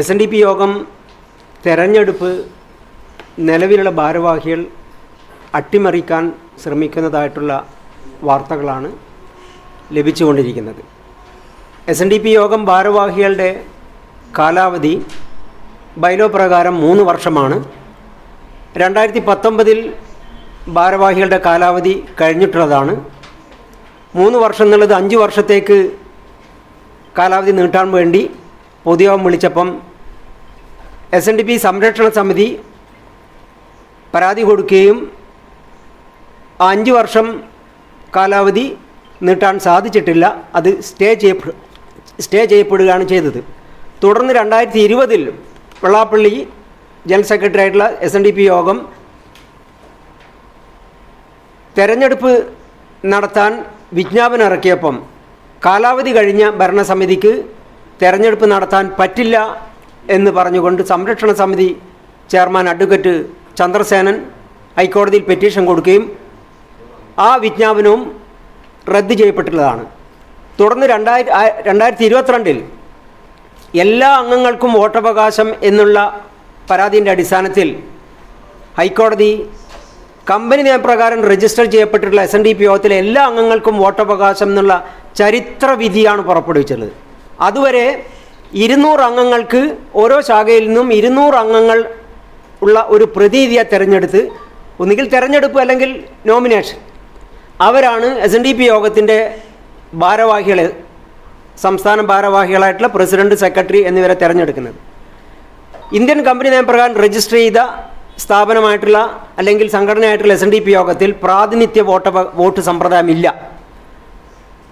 S N D P യോഗം തെരഞ്ഞെടുപ്പ് നിലവിലുള്ള ഭാരവാഹികൾ അട്ടിമറിക്കാൻ ശ്രമിക്കുന്നതായിട്ടുള്ള വാർത്തകളാണ് ലഭിച്ചുകൊണ്ടിരിക്കുന്നത്. എസ് എൻ ഡി പി യോഗം ഭാരവാഹികളുടെ കാലാവധി ബൈലോ പ്രകാരം മൂന്ന് വർഷമാണ്. രണ്ടായിരത്തി പത്തൊമ്പതിൽ ഭാരവാഹികളുടെ കാലാവധി കഴിഞ്ഞിട്ടുള്ളതാണ്. മൂന്ന് വർഷം എന്നുള്ളത് അഞ്ച് വർഷത്തേക്ക് കാലാവധി നീട്ടാൻ വേണ്ടി പൊതുയോഗം വിളിച്ചപ്പം എസ് എൻ ഡി പി സംരക്ഷണ സമിതി പരാതി കൊടുക്കുകയും അഞ്ച് വർഷം കാലാവധി നീട്ടാൻ സാധിച്ചിട്ടില്ല. അത് സ്റ്റേ ചെയ്യപ്പെ സ്റ്റേ ചെയ്യപ്പെടുകയാണ് ചെയ്തത്. തുടർന്ന് രണ്ടായിരത്തി ഇരുപതിൽ വെള്ളാപ്പള്ളി ജനറൽ സെക്രട്ടറി ആയിട്ടുള്ള എസ് എൻ ഡി പി യോഗം തെരഞ്ഞെടുപ്പ് നടത്താൻ വിജ്ഞാപനം ഇറക്കിയപ്പം കാലാവധി കഴിഞ്ഞ ഭരണസമിതിക്ക് തെരഞ്ഞെടുപ്പ് നടത്താൻ പറ്റില്ല എന്ന് പറഞ്ഞുകൊണ്ട് സംരക്ഷണ സമിതി ചെയർമാൻ അഡ്വക്കേറ്റ് ചന്ദ്രസേനൻ ഹൈക്കോടതിയിൽ പെറ്റീഷൻ കൊടുക്കുകയും ആ വിജ്ഞാപനവും റദ്ദ് ചെയ്യപ്പെട്ടുള്ളതാണ് തുടർന്ന് രണ്ടായിര രണ്ടായിരത്തി ഇരുപത്തിരണ്ടിൽ എല്ലാ അംഗങ്ങൾക്കും വോട്ടവകാശം എന്നുള്ള പരാതിന്റെ അടിസ്ഥാനത്തിൽ ഹൈക്കോടതി കമ്പനി നിയമപ്രകാരം രജിസ്റ്റർ ചെയ്യപ്പെട്ടിട്ടുള്ള എസ് എൻ ഡി പി യോഗത്തിലെ എല്ലാ അംഗങ്ങൾക്കും വോട്ടവകാശം എന്നുള്ള ചരിത്രവിധിയാണ് പുറപ്പെടുവിച്ചത് അതുവരെ ഇരുന്നൂറ് അംഗങ്ങൾക്ക് ഓരോ ശാഖയിൽ നിന്നും ഇരുന്നൂറ് അംഗങ്ങൾ ഉള്ള ഒരു പ്രതിനിധിയെ തിരഞ്ഞെടുത്ത്. ഒന്നുകിൽ തിരഞ്ഞെടുപ്പ് അല്ലെങ്കിൽ നോമിനേഷൻ അവരാണ് എസ് എൻ ഡി പി യോഗത്തിന്റെ ഭാരവാഹികളെ സംസ്ഥാന ഭാരവാഹികളായിട്ടുള്ള പ്രസിഡന്റ് സെക്രട്ടറി എന്നിവരെ തിരഞ്ഞെടുക്കുന്നത്. ഇന്ത്യൻ കമ്പനി നിയമപ്രകാരം രജിസ്റ്റർ ചെയ്ത സ്ഥാപനമായിട്ടുള്ള അല്ലെങ്കിൽ സംഘടനയായിട്ടുള്ള എസ് എൻ ഡി പി യോഗത്തിൽ പ്രാതിനിധ്യ വോട്ട് വോട്ട് സമ്പ്രദായമില്ല.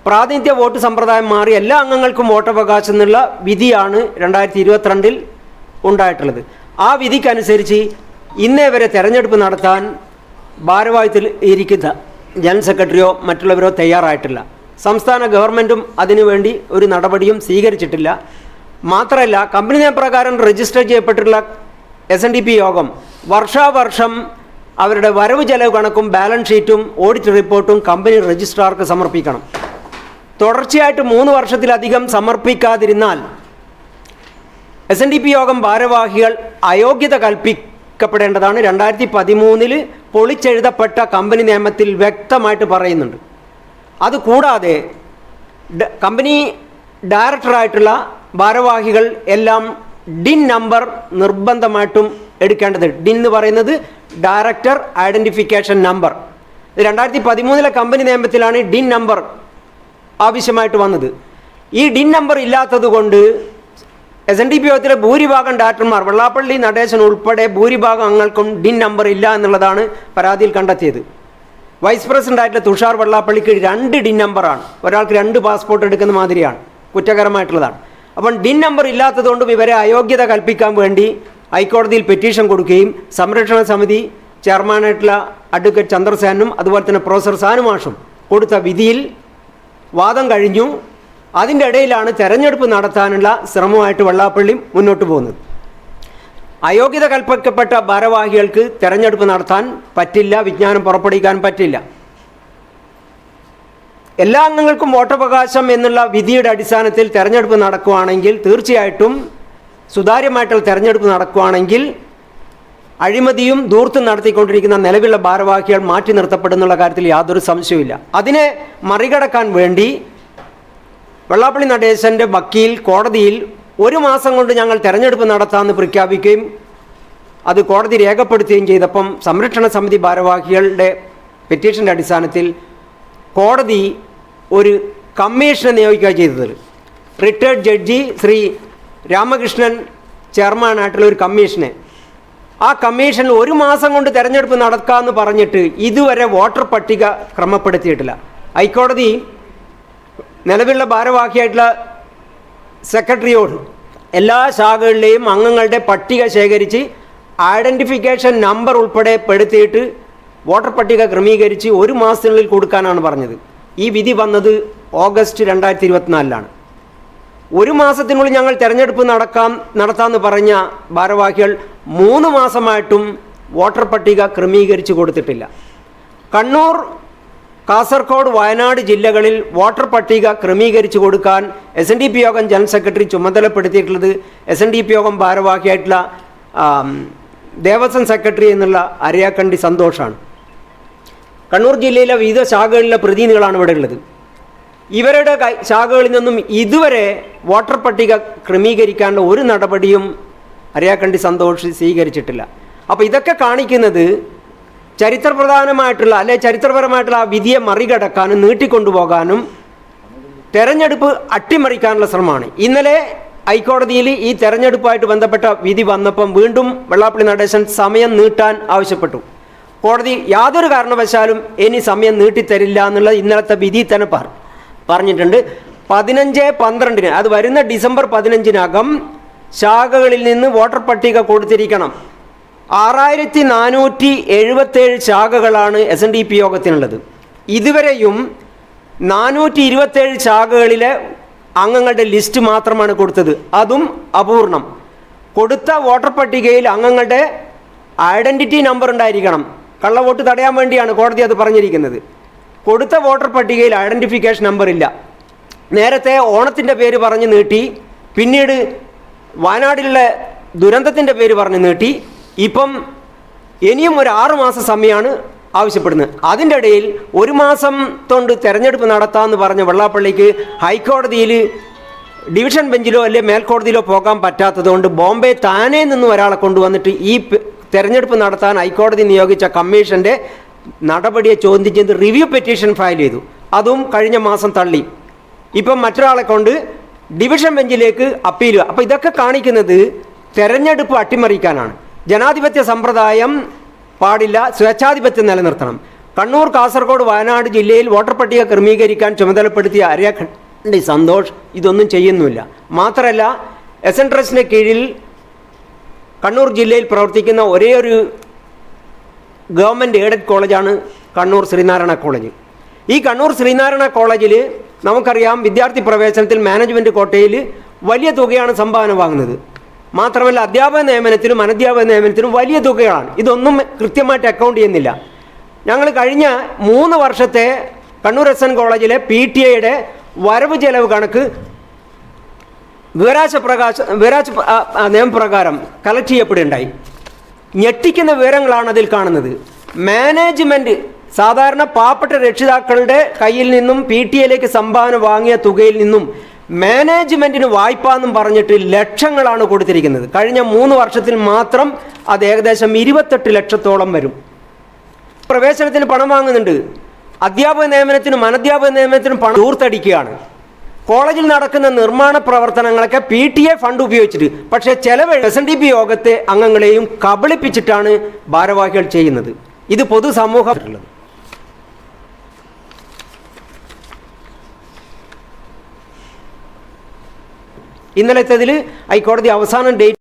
പ്രാതിനിധ്യ വോട്ട് സമ്പ്രദായം മാറി എല്ലാ അംഗങ്ങൾക്കും വോട്ടവകാശം എന്നുള്ള വിധിയാണ് രണ്ടായിരത്തി ഇരുപത്തിരണ്ടിൽ ഉണ്ടായിട്ടുള്ളത്. ആ വിധിക്കനുസരിച്ച് ഇന്നേ വരെ തെരഞ്ഞെടുപ്പ് നടത്താൻ ഭാരവാഹിത്തിൽ ഇരിക്കുന്ന ജനറൽ സെക്രട്ടറിയോ മറ്റുള്ളവരോ തയ്യാറായിട്ടില്ല. സംസ്ഥാന ഗവൺമെന്റും അതിനുവേണ്ടി ഒരു നടപടിയും സ്വീകരിച്ചിട്ടില്ല. മാത്രമല്ല കമ്പനി നിയമപ്രകാരം രജിസ്റ്റർ ചെയ്യപ്പെട്ടിട്ടുള്ള എസ് എൻ ഡി പി യോഗം വർഷാവർഷം അവരുടെ വരവ് ചെലവ് കണക്കും ബാലൻസ് ഷീറ്റും ഓഡിറ്റ് റിപ്പോർട്ടും കമ്പനി രജിസ്ട്രാർക്ക് സമർപ്പിക്കണം. തുടർച്ചയായിട്ട് മൂന്ന് വർഷത്തിലധികം സമർപ്പിക്കാതിരുന്നാൽ എസ് എൻ ഡി പി യോഗം ഭാരവാഹികൾ അയോഗ്യത കൽപ്പിക്കപ്പെടേണ്ടതാണ്. രണ്ടായിരത്തി പതിമൂന്നിൽ പൊളിച്ചെഴുതപ്പെട്ട കമ്പനി നിയമത്തിൽ വ്യക്തമായിട്ട് പറയുന്നുണ്ട്. അതുകൂടാതെ കമ്പനി ഡയറക്ടറായിട്ടുള്ള ഭാരവാഹികൾ എല്ലാം ഡിൻ നമ്പർ നിർബന്ധമായിട്ടും എടുക്കേണ്ടത്. ഡിൻ എന്ന് പറയുന്നത് ഡയറക്ടർ ഐഡന്റിഫിക്കേഷൻ നമ്പർ. രണ്ടായിരത്തി പതിമൂന്നിലെ കമ്പനി നിയമത്തിലാണ് ഡിൻ നമ്പർ ആവശ്യമായിട്ട് വന്നത്. ഈ ഡിൻ നമ്പർ ഇല്ലാത്തത് കൊണ്ട് എസ് എൻ ഡി പി യോഗത്തിലെ ഭൂരിഭാഗം ഡാക്ടർമാർ വെള്ളാപ്പള്ളി നടേശൻ ഉൾപ്പെടെ ഭൂരിഭാഗം അംഗങ്ങൾക്കും ഡിൻ നമ്പർ ഇല്ല എന്നുള്ളതാണ് പരാതിയിൽ കണ്ടെത്തിയത്. വൈസ് പ്രസിഡന്റ് ആയിട്ടുള്ള തുഷാർ വെള്ളാപ്പള്ളിക്ക് രണ്ട് ഡിൻ നമ്പറാണ് ഒരാൾക്ക് രണ്ട് പാസ്പോർട്ട് എടുക്കുന്ന മാതിരിയാണ് കുറ്റകരമായിട്ടുള്ളതാണ്. അപ്പം ഡിൻ നമ്പർ ഇല്ലാത്തതുകൊണ്ട് ഇവരെ അയോഗ്യത കൽപ്പിക്കാൻ വേണ്ടി ഹൈക്കോടതിയിൽ പെറ്റീഷൻ കൊടുക്കുകയും സംരക്ഷണ സമിതി ചെയർമാനായിട്ടുള്ള അഡ്വക്കേറ്റ് ചന്ദ്രസേനും അതുപോലെ തന്നെ പ്രൊഫസർ സാനുമാഷും കൊടുത്ത വിധിയിൽ വാദം കഴിഞ്ഞു. അതിന്റെ ഇടയിലാണ് തെരഞ്ഞെടുപ്പ് നടത്താനുള്ള ശ്രമമായിട്ട് വെള്ളാപ്പള്ളി മുന്നോട്ട് പോകുന്നത്. അയോഗ്യത കൽപ്പിക്കപ്പെട്ട ഭാരവാഹികൾക്ക് തെരഞ്ഞെടുപ്പ് നടത്താൻ പറ്റില്ല വിജ്ഞാനം പുറപ്പെടുവിക്കാൻ പറ്റില്ല. എല്ലാ അംഗങ്ങൾക്കും വോട്ടവകാശം എന്നുള്ള വിധിയുടെ അടിസ്ഥാനത്തിൽ തെരഞ്ഞെടുപ്പ് നടക്കുകയാണെങ്കിൽ തീർച്ചയായിട്ടും സുതാര്യമായിട്ടുള്ള തെരഞ്ഞെടുപ്പ് നടക്കുകയാണെങ്കിൽ അഴിമതിയും ദൂർത്തും നടത്തിക്കൊണ്ടിരിക്കുന്ന നിലവിലുള്ള ഭാരവാഹികൾ മാറ്റി നിർത്തപ്പെടുന്നുള്ള കാര്യത്തിൽ യാതൊരു സംശയവുമില്ല. അതിനെ മറികടക്കാൻ വേണ്ടി വെള്ളാപ്പള്ളി നടേശന്റെ വക്കീൽ കോടതിയിൽ ഒരു മാസം കൊണ്ട് ഞങ്ങൾ തെരഞ്ഞെടുപ്പ് നടത്താമെന്ന് പ്രഖ്യാപിക്കുകയും അത് കോടതി രേഖപ്പെടുത്തുകയും ചെയ്തപ്പം സംരക്ഷണ സമിതി ഭാരവാഹികളുടെ പെറ്റീഷന്റെ അടിസ്ഥാനത്തിൽ കോടതി ഒരു കമ്മീഷനെ നിയോഗിക്കുക ചെയ്തത്. റിട്ടയർഡ് ജഡ്ജി ശ്രീ രാമകൃഷ്ണൻ ചെയർമാനായിട്ടുള്ള ഒരു കമ്മീഷനെ. ആ കമ്മീഷൻ ഒരു മാസം കൊണ്ട് തെരഞ്ഞെടുപ്പ് നടക്കാമെന്ന് പറഞ്ഞിട്ട് ഇതുവരെ വോട്ടർ പട്ടിക ക്രമപ്പെടുത്തിയിട്ടില്ല. ഹൈക്കോടതി നിലവിലുള്ള ഭാരവാഹിയായിട്ടുള്ള സെക്രട്ടറിയോട് എല്ലാ ശാഖകളിലെയും അംഗങ്ങളുടെ പട്ടിക ശേഖരിച്ച് ഐഡന്റിഫിക്കേഷൻ നമ്പർ ഉൾപ്പെടെ പെടുത്തിയിട്ട് വോട്ടർ പട്ടിക ക്രമീകരിച്ച് ഒരു മാസത്തിനുള്ളിൽ കൊടുക്കാനാണ് പറഞ്ഞത്. ഈ വിധി വന്നത് ഓഗസ്റ്റ് രണ്ടായിരത്തി ഇരുപത്തിനാലിലാണ് ഒരു മാസത്തിനുള്ളിൽ ഞങ്ങൾ തെരഞ്ഞെടുപ്പ് നടക്കാം നടത്താമെന്ന് പറഞ്ഞ ഭാരവാഹികൾ മൂന്ന് മാസമായിട്ടും വോട്ടർ പട്ടിക ക്രമീകരിച്ച് കൊടുത്തിട്ടില്ല. കണ്ണൂർ കാസർഗോഡ് വയനാട് ജില്ലകളിൽ വോട്ടർ പട്ടിക ക്രമീകരിച്ചു കൊടുക്കാൻ S N D P Yogam general secretary ചുമതലപ്പെടുത്തിയിട്ടുള്ളത് S N D P Yogam ഭാരവാഹിയായിട്ടുള്ള Devaswom secretary എന്നുള്ള അരയാക്കണ്ടി സന്തോഷാണ്. കണ്ണൂർ ജില്ലയിലെ വിവിധ ശാഖകളിലെ പ്രതിനിധികളാണ് ഇവിടെ ഉള്ളത്. ഇവരുടെ ശാഖകളിൽ നിന്നും ഇതുവരെ വോട്ടർ പട്ടിക ക്രമീകരിക്കാനുള്ള ഒരു നടപടിയും അരയാക്കണ്ടി സന്തോഷി സ്വീകരിച്ചിട്ടില്ല. അപ്പോൾ ഇതൊക്കെ കാണിക്കുന്നത് ചരിത്രപ്രധാനമായിട്ടുള്ള അല്ലെ ചരിത്രപരമായിട്ടുള്ള ആ വിധിയെ മറികടക്കാനും നീട്ടിക്കൊണ്ടുപോകാനും തെരഞ്ഞെടുപ്പ് അട്ടിമറിക്കാനുള്ള ശ്രമമാണ്. ഇന്നലെ ഹൈക്കോടതിയിൽ ഈ തെരഞ്ഞെടുപ്പുമായിട്ട് ബന്ധപ്പെട്ട വിധി വന്നപ്പം വീണ്ടും വെള്ളാപ്പള്ളി നടേശൻ സമയം നീട്ടാൻ ആവശ്യപ്പെട്ടു. കോടതി യാതൊരു കാരണവശാലും ഇനി സമയം നീട്ടിത്തരില്ല എന്നുള്ള ഇന്നലത്തെ വിധി തന്നെ പറ പറഞ്ഞിട്ടുണ്ട്. പതിനഞ്ച് പന്ത്രണ്ടിന് അത് വരുന്ന ഡിസംബർ പതിനഞ്ചിനകം ശാഖകളിൽ നിന്ന് വോട്ടർ പട്ടിക കൊടുത്തിരിക്കണം. ആറായിരത്തി നാനൂറ്റി എഴുപത്തേഴ് ശാഖകളാണ് എസ് എൻ ഡി പി യോഗത്തിനുള്ളത്. ഇതുവരെയും നാനൂറ്റി ഇരുപത്തേഴ് ശാഖകളിലെ അംഗങ്ങളുടെ ലിസ്റ്റ് മാത്രമാണ് കൊടുത്തത്. അതും അപൂർണം. കൊടുത്ത വോട്ടർ പട്ടികയിൽ അംഗങ്ങളുടെ ഐഡന്റിറ്റി നമ്പർ ഉണ്ടായിരിക്കണം. കള്ളവോട്ട് തടയാൻ വേണ്ടിയാണ് കോടതി അത് പറഞ്ഞിരിക്കുന്നത്. കൊടുത്ത വോട്ടർ പട്ടികയിൽ ഐഡന്റിഫിക്കേഷൻ നമ്പർ ഇല്ല. നേരത്തെ ഓണത്തിന്റെ പേര് പറഞ്ഞ് നീട്ടി. പിന്നീട് വയനാട്ടിലുള്ള ദുരന്തത്തിന്റെ പേര് പറഞ്ഞ് നീട്ടി. ഇപ്പം ഇനിയും ഒരു ആറ് മാസം സമയമാണ് ആവശ്യപ്പെടുന്നത്. അതിന്റെ ഇടയിൽ ഒരു മാസം കൊണ്ട് തെരഞ്ഞെടുപ്പ് നടത്താമെന്ന് പറഞ്ഞ വെള്ളാപ്പള്ളിക്ക് ഹൈക്കോടതിയിൽ ഡിവിഷൻ ബെഞ്ചിലോ അല്ലെ മേൽക്കോടതിയിലോ പോകാൻ പറ്റാത്തതുകൊണ്ട് ബോംബെ താനെ നിന്ന് ഒരാളെ കൊണ്ടുവന്നിട്ട് ഈ തെരഞ്ഞെടുപ്പ് നടത്താൻ ഹൈക്കോടതി നിയോഗിച്ച കമ്മീഷന്റെ നടപടിയെ ചോദ്യം ചെയ്ത് റിവ്യൂ പെറ്റീഷൻ ഫയൽ ചെയ്തു. അതും കഴിഞ്ഞ മാസം തള്ളി. ഇപ്പം മറ്റൊരാളെ കൊണ്ട് ഡിവിഷൻ ബെഞ്ചിലേക്ക് അപ്പീൽ അപ്പോൾ ഇതൊക്കെ കാണിക്കുന്നത് തെരഞ്ഞെടുപ്പ് അട്ടിമറിക്കാനാണ്. ജനാധിപത്യ സമ്പ്രദായം പാടില്ല സ്വേച്ഛാധിപത്യം നിലനിർത്തണം. കണ്ണൂർ കാസർഗോഡ് വയനാട് ജില്ലയിൽ വോട്ടർ പട്ടിക ക്രമീകരിക്കാൻ ചുമതലപ്പെടുത്തിയ അരയഖണ്ഡി സന്തോഷ് ഇതൊന്നും ചെയ്യുന്നില്ല. മാത്രമല്ല എസ് എൻ ട്രസ്റ്റിന്റെ കീഴിൽ കണ്ണൂർ ജില്ലയിൽ പ്രവർത്തിക്കുന്ന ഒരേ ഒരു ഗവൺമെന്റ് എയ്ഡഡ് കോളേജാണ് കണ്ണൂർ ശ്രീനാരായണ കോളേജ്. ഈ കണ്ണൂർ ശ്രീനാരായണ കോളേജിൽ നമുക്കറിയാം വിദ്യാർത്ഥി പ്രവേശനത്തിൽ മാനേജ്മെന്റ് കോട്ടയിൽ വലിയ തുകയാണ് സംഭാവന വാങ്ങുന്നത്. മാത്രമല്ല അധ്യാപക നിയമനത്തിനും അനധ്യാപക നിയമനത്തിനും വലിയ തുകകളാണ്. ഇതൊന്നും കൃത്യമായിട്ട് അക്കൗണ്ട് ചെയ്യുന്നില്ല. ഞങ്ങൾ കഴിഞ്ഞ മൂന്ന് വർഷത്തെ കണ്ണൂർ എസ് എൻ കോളേജിലെ പി ടി എയുടെ വരവ് ചെലവ് കണക്ക് വിവരാശ പ്രകാശ വിവരാശ നിയമപ്രകാരം കളക്ട് ചെയ്യപ്പെടുകയുണ്ടായി. ഞെട്ടിക്കുന്ന വിവരങ്ങളാണ് അതിൽ കാണുന്നത്. മാനേജ്മെന്റ് സാധാരണ പാവപ്പെട്ട രക്ഷിതാക്കളുടെ കയ്യിൽ നിന്നും പി ടി എയിലേക്ക് സംഭാവന വാങ്ങിയ തുകയിൽ നിന്നും മാനേജ്മെന്റിന് വായ്പ എന്നും പറഞ്ഞിട്ട് ലക്ഷങ്ങളാണ് കൊടുത്തിരിക്കുന്നത്. കഴിഞ്ഞ മൂന്ന് വർഷത്തിൽ മാത്രം അത് ഏകദേശം ഇരുപത്തെട്ട് ലക്ഷത്തോളം വരും. പ്രവേശനത്തിന് പണം വാങ്ങുന്നുണ്ട്. അധ്യാപക നിയമനത്തിനും അനധ്യാപക നിയമനത്തിനും പണം ദൂർത്തടിക്കുകയാണ് കോളേജിൽ നടക്കുന്ന നിർമ്മാണ പ്രവർത്തനങ്ങളൊക്കെ പി ടി എ ഫണ്ട് ഉപയോഗിച്ചിട്ട് പക്ഷേ ചെലവ് എസ് എൻ ഡി പി യോഗത്തെ അംഗങ്ങളെയും കബളിപ്പിച്ചിട്ടാണ് ഭാരവാഹികൾ ചെയ്യുന്നത്. ഇത് പൊതുസമൂഹം ഇന്നലത്തേതിൽ ഹൈക്കോടതി അവസാനം ഡേറ്റ്